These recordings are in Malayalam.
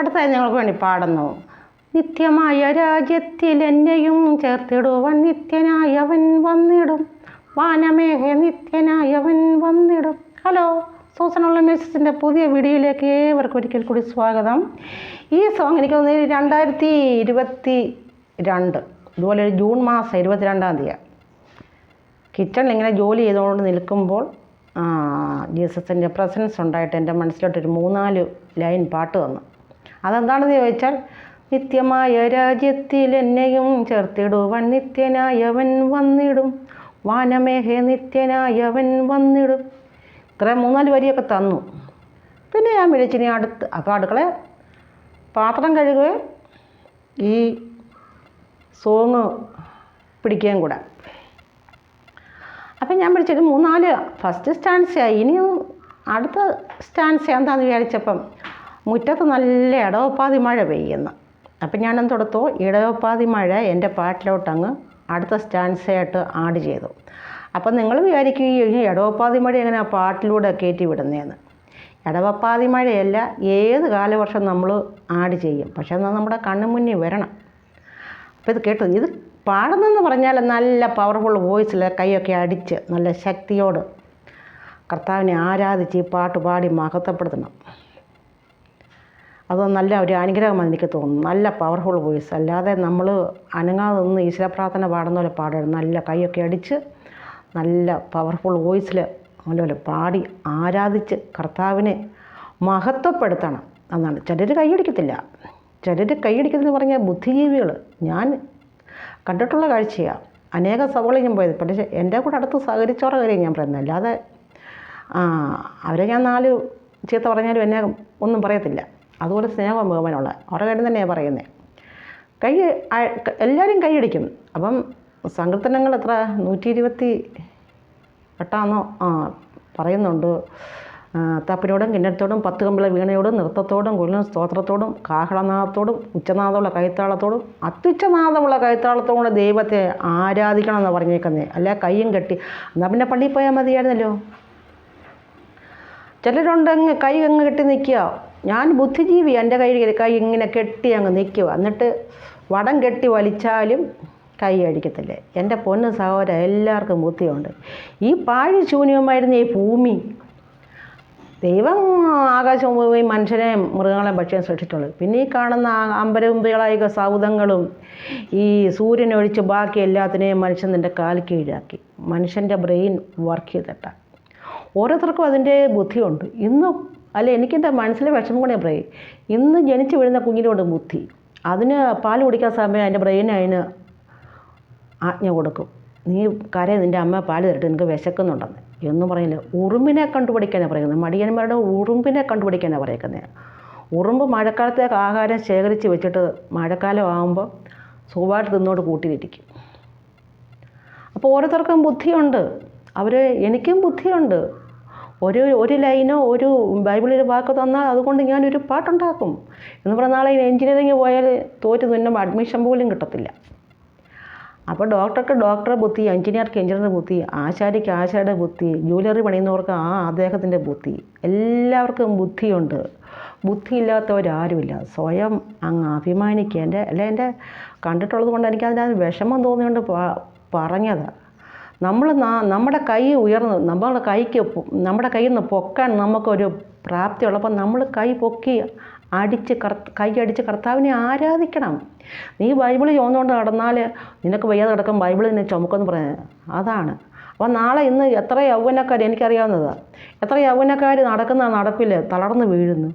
അടുത്തായി നിങ്ങൾക്ക് വേണ്ടി പാടുന്നു. നിത്യമായ രാജ്യത്തിൽ എന്നെയും ചേർത്തിടുവൻ നിത്യനായവൻ വന്നിടും. വാനമേഹ നിത്യനായവൻ വന്നിടും. ഹലോ സൂസനുള്ള മ്യൂസിക്കിന്റെ പുതിയ വീഡിയോയിലേക്ക് ഏവർക്കും ഒരിക്കൽ കൂടി സ്വാഗതം. ഈ സോങ് എനിക്ക് തോന്നുന്നത് രണ്ടായിരത്തി ഇരുപത്തി രണ്ട് ഇതുപോലെ ജൂൺ മാസം ഇരുപത്തിരണ്ടാം തീയതി. കിച്ചണിൽ ഇങ്ങനെ ജോലി ചെയ്തുകൊണ്ട് നിൽക്കുമ്പോൾ ജീസസിന്റെ പ്രസൻസ് ഉണ്ടായിട്ട് എന്റെ മനസ്സിലോട്ടൊരു മൂന്നാൽ ലൈൻ പാട്ട് വന്നു. അതെന്താണെന്ന് ചോദിച്ചാൽ നിത്യമായ രാജ്യത്തിൽ എന്നെയും ചേർത്തിടുവൻ നിത്യനായവൻ വന്നിടും. വാനമേഹെ നിത്യനായവൻ വന്നിടും. ഇത്ര മൂന്നാൽ വരിയൊക്കെ തന്നു. പിന്നെ ഞാൻ വിളിച്ചിനി അടുത്ത് അപ്പോൾ അടുക്കള പാത്രം കഴുകുകയും ഈ സോങ് പിടിക്കുകയും കൂടെ. അപ്പം ഞാൻ വിളിച്ചിട്ട് മൂന്നാൽ ഫസ്റ്റ് സ്റ്റാൻസായി ഇനിയും അടുത്ത സ്റ്റാൻസ് എന്താണെന്ന് വിചാരിച്ചപ്പം മുറ്റത്ത് നല്ല ഇടവപ്പാതി മഴ പെയ്യുന്നു. അപ്പം ഞാനെന്ത് കൊടുത്തു ഇടവപ്പാതി മഴ എന്റെ പാട്ടിലോട്ടങ്ങ് അടുത്ത സ്റ്റാൻസായിട്ട് ആഡ് ചെയ്തു. അപ്പം നിങ്ങൾ വിചാരിക്കും ഈ ഇടവപ്പാതി മഴ എങ്ങനെ ആ പാട്ടിലൂടെ കയറ്റി വിടുന്നതെന്ന് ഇടവപ്പാതി മഴയല്ല ഏത് കാലവർഷം നമ്മൾ ആഡ് ചെയ്യും. പക്ഷേ എന്നാൽ നമ്മുടെ കണ്ണു മുന്നിൽ വരണം. അപ്പോൾ ഇത് കേട്ടു. ഇത് പാടുന്നെന്ന് പറഞ്ഞാൽ നല്ല പവർഫുൾ വോയിസിൽ കൈയൊക്കെ അടിച്ച് നല്ല ശക്തിയോട് കർത്താവിനെ ആരാധിച്ച് ഈ പാട്ട് പാടി മഹത്വപ്പെടുത്തണം. അത് നല്ല ഒരു അനുഗ്രഹമാണ് എനിക്ക് തോന്നുന്നു. നല്ല പവർഫുൾ വോയിസ് അല്ലാതെ നമ്മൾ അനങ്ങാതെ നിന്ന് ഈശ്വര പ്രാർത്ഥന പാടുന്ന പോലെ പാടരുത് നല്ല കൈയൊക്കെ അടിച്ച് നല്ല പവർഫുൾ വോയിസിൽ നല്ലപോലെ പാടി ആരാധിച്ച് കർത്താവിനെ മഹത്വപ്പെടുത്തണം എന്നാണ്. ചിലർ കൈയടിക്കത്തില്ല. ചിലർ കൈയടിക്കുന്നതെന്ന് പറഞ്ഞാൽ ബുദ്ധിജീവികൾ ഞാൻ കണ്ടിട്ടുള്ള കാഴ്ചയാണ് അനേക സഭകളിൽ ഞാൻ പോയത്. പക്ഷേ എന്റെ കൂടെ അടുത്ത് സഹകരിച്ചവരുടെ കാര്യം ഞാൻ പറയുന്നത്. അല്ലാതെ അവരെ ഞാൻ നാല് ചീത്ത പറഞ്ഞാലും എന്നെ ഒന്നും പറയത്തില്ല. അതുപോലെ സ്നേഹം മുഖവനുള്ള അവരുടെ കാര്യം തന്നെയാണ് പറയുന്നത് കൈ എല്ലാവരും കൈയടിക്കും. അപ്പം സങ്കീർത്തനങ്ങൾ എത്ര? നൂറ്റി ഇരുപത്തി എട്ടാന്നോ? ആ പറയുന്നുണ്ട്. തപ്പിനോടും കിണ്ണത്തോടും പത്ത് കമ്പിള വീണയോടും നൃത്തത്തോടും കുലിനും സ്തോത്രത്തോടും കാഹളനാഥത്തോടും ഉച്ചനാഥമുള്ള കൈത്താളത്തോടും അത്യുച്ചനാഥമുള്ള കൈത്താളത്തോടും ദൈവത്തെ ആരാധിക്കണം എന്ന് പറഞ്ഞേക്കുന്നേ. അല്ല കയ്യും കെട്ടി. എന്നാൽ പിന്നെ പള്ളിയിൽ പോയാൽ മതിയായിരുന്നല്ലോ? ചിലരുണ്ടെങ്കിൽ കൈ അങ്ങ് കെട്ടി നിൽക്കുക. ഞാൻ ബുദ്ധിജീവി എന്റെ കൈ കൈ ഇങ്ങനെ കെട്ടി അങ്ങ് നിൽക്കുക. എന്നിട്ട് വടം കെട്ടി വലിച്ചാലും കൈ അടിക്കത്തില്ലേ എന്റെ പൊന്ന് സഹോദര എല്ലാവർക്കും ബുദ്ധിയുണ്ട്. ഈ പാഴി ശൂന്യമായിരുന്നു ഈ ഭൂമി ദൈവം ആകാശവും ഭൂമിയും മനുഷ്യനെ മൃഗങ്ങളെ ഭക്ഷ്യം സൃഷ്ടിച്ചുള്ളത് പിന്നെ ഈ കാണുന്ന അമ്പരമ്പികളായ സൗദങ്ങളും ഈ സൂര്യനൊഴിച്ച് ബാക്കി എല്ലാത്തിനെയും മനുഷ്യൻ നിന്റെ കാൽ കീഴാക്കി. മനുഷ്യന്റെ ബ്രെയിൻ വർക്ക് ചെയ്തിട്ട. ഓരോരുത്തർക്കും അതിന്റെ ബുദ്ധിയുണ്ട്. ഇന്ന് അല്ല എനിക്കെന്റെ മനസ്സിലെ വിഷമം കൂടെ പറയും. ഇന്ന് ജനിച്ചു വീഴുന്ന കുഞ്ഞിനോട് ബുദ്ധി. അതിന് പാൽ കുടിക്കാൻ സമയം അതിന്റെ ബ്രെയിൻ അതിന് ആജ്ഞ കൊടുക്കും. നീ കരയെ നിന്റെ അമ്മ പാൽ തരട്ടെ നിനക്ക് വിശക്കുന്നുണ്ടെന്ന്. എന്ന് പറയുന്നില്ല ഉറുമ്പിനെ കണ്ടുപിടിക്കാനാണ് പറയുന്നത്. മടിയന്മാരുടെ ഉറുമ്പിനെ കണ്ടുപിടിക്കാനാണ് പറയുന്നത്. ഉറുമ്പ് മഴക്കാലത്തെ ആഹാരം ശേഖരിച്ച് വെച്ചിട്ട് മഴക്കാലം ആകുമ്പോൾ സുഖമായിട്ട് തിന്നോട് കൂട്ടിയിരിക്കും അപ്പോൾ ഓരോരുത്തർക്കും ബുദ്ധിയുണ്ട്. അവർ എനിക്കും ബുദ്ധിയുണ്ട്. ഒരു ഒരു ലൈനോ ഒരു ബൈബിളിൽ വാക്ക് തന്നാൽ അതുകൊണ്ട് ഞാനൊരു പാട്ടുണ്ടാക്കും. എന്ന് പറഞ്ഞ നാളെ എഞ്ചിനീയറിങ് പോയാൽ തോറ്റ് തിന്നുമ്പോൾ അഡ്മിഷൻ പോലും കിട്ടത്തില്ല. അപ്പോൾ ഡോക്ടർക്ക് ഡോക്ടറെ ബുദ്ധി എഞ്ചിനീയർക്ക് എഞ്ചിനീയറുടെ ബുദ്ധി ആശാരിക്ക് ആശാരിയുടെ ബുദ്ധി ജ്വല്ലറി പണിയുന്നവർക്ക് ആ അദ്ദേഹത്തിന്റെ ബുദ്ധി എല്ലാവർക്കും ബുദ്ധിയുണ്ട്. ബുദ്ധിയില്ലാത്തവരാരുമില്ല. സ്വയം അങ്ങ് അഭിമാനിക്കുക. എന്റെ അല്ലെ എന്റെ കണ്ടിട്ടുള്ളത് കൊണ്ട് എനിക്ക് അതിനകത്ത് വിഷമം തോന്നിയുകൊണ്ട് പറഞ്ഞതാണ് നമ്മൾ നമ്മുടെ കൈ ഉയർന്ന് നമ്മുടെ കൈക്ക് നമ്മുടെ കയ്യിൽ നിന്ന് പൊക്കാൻ നമുക്കൊരു പ്രാപ്തി ഉള്ളപ്പോൾ നമ്മൾ കൈ പൊക്കി അടിച്ച് കൈ അടിച്ച് കർത്താവിനെ ആരാധിക്കണം. നീ ബൈബിൾ ചോന്നുകൊണ്ട് നടന്നാൽ നിനക്ക് വയ്യാതെ കിടക്കും ബൈബിൾ നിന്നെ ചുമക്കുമെന്ന് പറയുന്നത്. അതാണ്. അപ്പോൾ നാളെ ഇന്ന് എത്ര യൗവനക്കാർ എനിക്കറിയാവുന്നതാണ് എത്ര യൗവനക്കാർ നടക്കുന്ന നടപ്പിൽ തളർന്ന് വീഴുന്നു.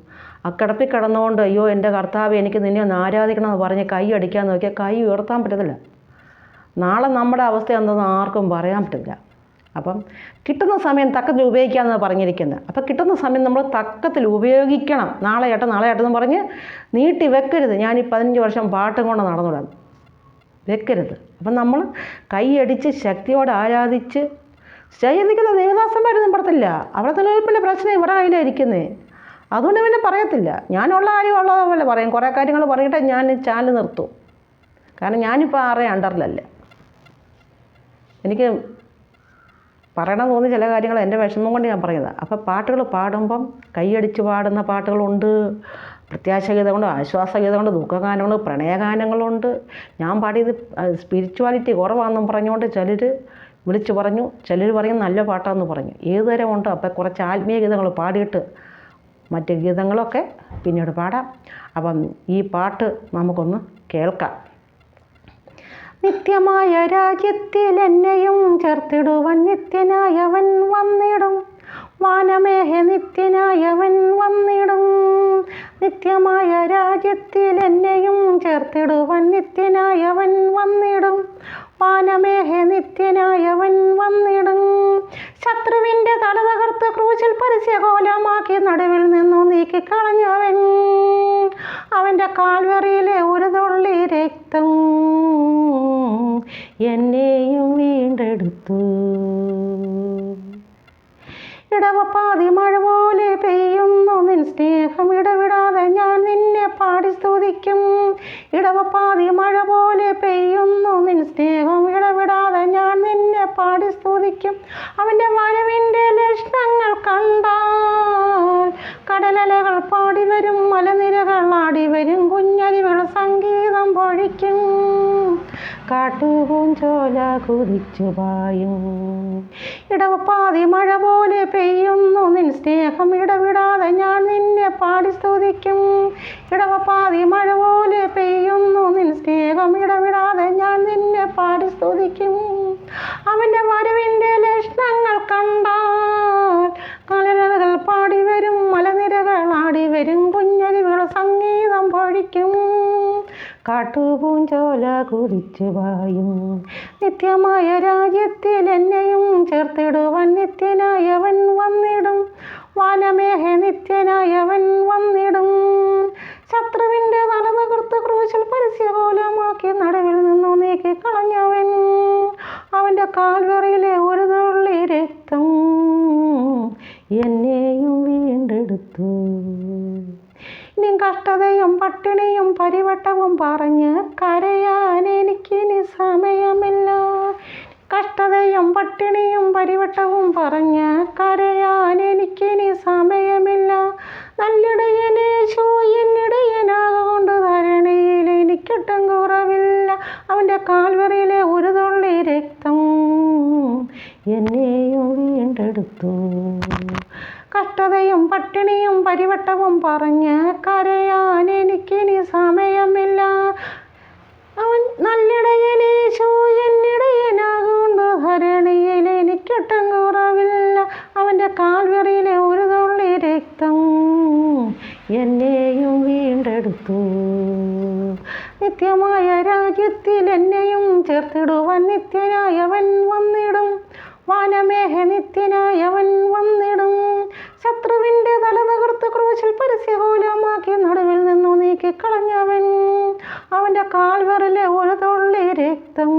ആ കിടപ്പിൽ കിടന്നുകൊണ്ട് അയ്യോ എന്റെ കർത്താവ് എനിക്ക് നിന്നെ ഒന്ന് ആരാധിക്കണം എന്ന് പറഞ്ഞ് കൈ അടിക്കാൻ നോക്കിയാൽ കൈ ഉയർത്താൻ പറ്റത്തില്ല. നാളെ നമ്മുടെ അവസ്ഥ എന്തെന്ന് ആർക്കും പറയാൻ പറ്റില്ല. അപ്പം കിട്ടുന്ന സമയം തക്കത്തിൽ ഉപയോഗിക്കാമെന്ന് പറഞ്ഞിരിക്കുന്നത്. അപ്പം കിട്ടുന്ന സമയം നമ്മൾ തക്കത്തിൽ ഉപയോഗിക്കണം. നാളെ ഏട്ടൻ നാളെ ഏട്ടെന്ന് പറഞ്ഞ് നീട്ടി വെക്കരുത്. ഞാൻ ഈ പതിനഞ്ച് വർഷം പാട്ടും കൊണ്ട് നടന്നുവിടാം വെക്കരുത്. അപ്പം നമ്മൾ കൈയടിച്ച് ശക്തിയോടെ ആരാധിച്ച് ചെയ്തിരിക്കുന്ന ദേവദാസന്മാരൊന്നും പറത്തില്ല. അവിടെ നിലനിൽപ്പിന്റെ പ്രശ്നം ഇവിടെ കയ്യിലായിരിക്കുന്നത് അതുകൊണ്ട് പിന്നെ പറയത്തില്ല. ഞാനുള്ള കാര്യം ഉള്ളതുപോലെ പറയും. കുറേ കാര്യങ്ങൾ പറഞ്ഞിട്ട് ഞാൻ ചാനൽ നിർത്തും. കാരണം ഞാനിപ്പോൾ ആറേ അണ്ടറിലല്ല എനിക്ക് പറയണം തോന്നി ചില കാര്യങ്ങൾ എന്റെ വിഷമം കൊണ്ട് ഞാൻ പറയുന്നത്. അപ്പോൾ പാട്ടുകൾ പാടുമ്പം കൈയടിച്ച് പാടുന്ന പാട്ടുകളുണ്ട്. പ്രത്യാശഗീതമുണ്ട് ആശ്വാസഗീതമുണ്ട് ദുഃഖഗാനമുണ്ട് പ്രണയഗാനങ്ങളുണ്ട് ഞാൻ പാടിയത് സ്പിരിച്വാലിറ്റി കുറവാണെന്നും പറഞ്ഞുകൊണ്ട് ചിലർ വിളിച്ചു പറഞ്ഞു ചിലർ പറയും നല്ല പാട്ടാന്ന് പറഞ്ഞു. ഏത് തരം ഉണ്ട് അപ്പോൾ കുറച്ച് ആത്മീയ ഗീതങ്ങൾ പാടിയിട്ട് മറ്റ് ഗീതങ്ങളൊക്കെ പിന്നീട് പാടാം. അപ്പം ഈ പാട്ട് നമുക്കൊന്ന് കേൾക്കാം. നിത്യമായ രാജ്യത്തിൽ എന്നെയും ചേർത്തിടുവൻ നിത്യനായവൻ വന്നിടും. വാനമേഹ നിത്യനായവൻ വന്നിടും. നിത്യമായ രാജ്യത്തിൽ എന്നെയും ചേർത്തിടുവൻ നിത്യനായവൻ വന്നിടും. വാനമേഹ നിത്യനായവൻ വന്നിടും. ശത്രുവിന്റെ തല തകർത്ത് ക്രൂശിൽ പരസ്യകോലമാക്കി നടുവിൽ നിന്നു നീക്കിക്കളഞ്ഞവൻ. അവന്റെ കാൽവറിയിലെ ഒരു തുള്ളി രക്തം ഇടവപ്പാതി മഴ പോലെ പെയ്യുന്നു. നിൻ സ്നേഹം ഇടവിടാതെ ഞാൻ നിന്നെ പാടി സ്തുതിക്കും. ഇടവപ്പാതി മഴ പോലെ പെയ്യുന്നു. നിൻ സ്നേഹം ഇടവിടാതെ ഞാൻ നിന്നെ പാടി സ്തുതിക്കും. അവന്റെ വരവിന്റെ ലക്ഷണങ്ങൾ കണ്ടാൽ കടലലകൾ പാടി വരും. മലനിരകൾ ആടി വരും. കുഞ്ഞരികൾ സംഗീതം പൊഴിക്കും. കാട്ടുപൂഞ്ചോല കുതിച്ചു പായും. ഇടവപ്പാതി മഴ പോലെ പെയ്യുന്നു. നിൻ സ്നേഹം ഇടവിടാതെ ഞാൻ നിന്നെ പാടി സ്തുതിക്കും. ഇടവപ്പാതി മഴ പോലെ പെയ്യുന്നു. നിൻ സ്നേഹം ഇടവിടാതെ ഞാൻ നിന്നെ പാടി സ്തുതിക്കും. അവന്റെ വരവിന്റെ കാട്ടുപൂഞ്ചോല കുറിച്ച് വായും. നിത്യമായ രാജ്യത്തിൽ എന്നെയും ചേർത്തിടുവൻ നിത്യനായവൻ വന്നിടും. വാനമേഹ നിത്യനായവൻ വന്നിടും. ശത്രുവിന്റെ നടന്നു തകർത്ത് ക്രൂശിൽ പരസ്യകോലമാക്കി നടുവിൽ നിന്നു നീക്കി കളഞ്ഞവൻ. അവന്റെ കാൽവറയിലെ ഒരു തുള്ളി രക്തം എന്നെയും വീണ്ടെടുത്തു. ഇനി കഷ്ടതയും പട്ടിണിയും പരിവട്ടവും പറഞ്ഞ് കരയാൻ എനിക്കിനി സമയമില്ല. കഷ്ടതയും പട്ടിണിയും പരിവട്ടവും പറഞ്ഞ് കരയാൻ എനിക്കിനി സമയമില്ല. നല്ലിടയനേശു എന്നിടയനാകൊണ്ട് ധരണിയിൽ എനിക്കിട്ടും കുറവില്ല. അവന്റെ കാൽവറിയിലെ ഒരു തുള്ളി രക്തം എന്നെയും പരിവട്ടവും പറഞ്ഞ് കരയാൻ എനിക്കിനി സമയമില്ല. അവൻ നല്ലിടയനേശു എന്നിടയനാകുന്നു ഹരണിയിൽ എനിക്കൊട്ടും കുറവില്ല അവന്റെ കാൽവറിയിലെ ഒരു തുള്ളി രക്തം എന്നെയും വീണ്ടെടുത്തു. നിത്യമായ രാജ്യത്തിൽ എന്നെയും ചേർത്തിടുവാൻ നിത്യനായവൻ വന്നിടും. വാനമേഹ നിത്യനായവൻ വന്നിടും. ശത്രുവിന്റെ തല തകർത്ത് ക്രൂശിൽ പരസ്യകോലമാക്കി നടുവിൽ നിന്നു നീക്കി കളഞ്ഞവൻ അവന്റെ കാൽവറിലെ ഒരു തുള്ളി രക്തം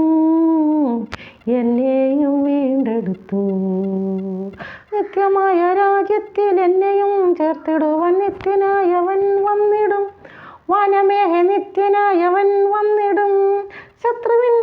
എന്നെയും വീണ്ടെടുത്തു. നിത്യമായ രാജ്യത്തിൽ എന്നെയും ചേർത്തിടുവൻ നിത്യനായവൻ വന്നിടും. വാനമേഹ നിത്യനായവൻ വന്നിടും. ശത്രുവിന്റെ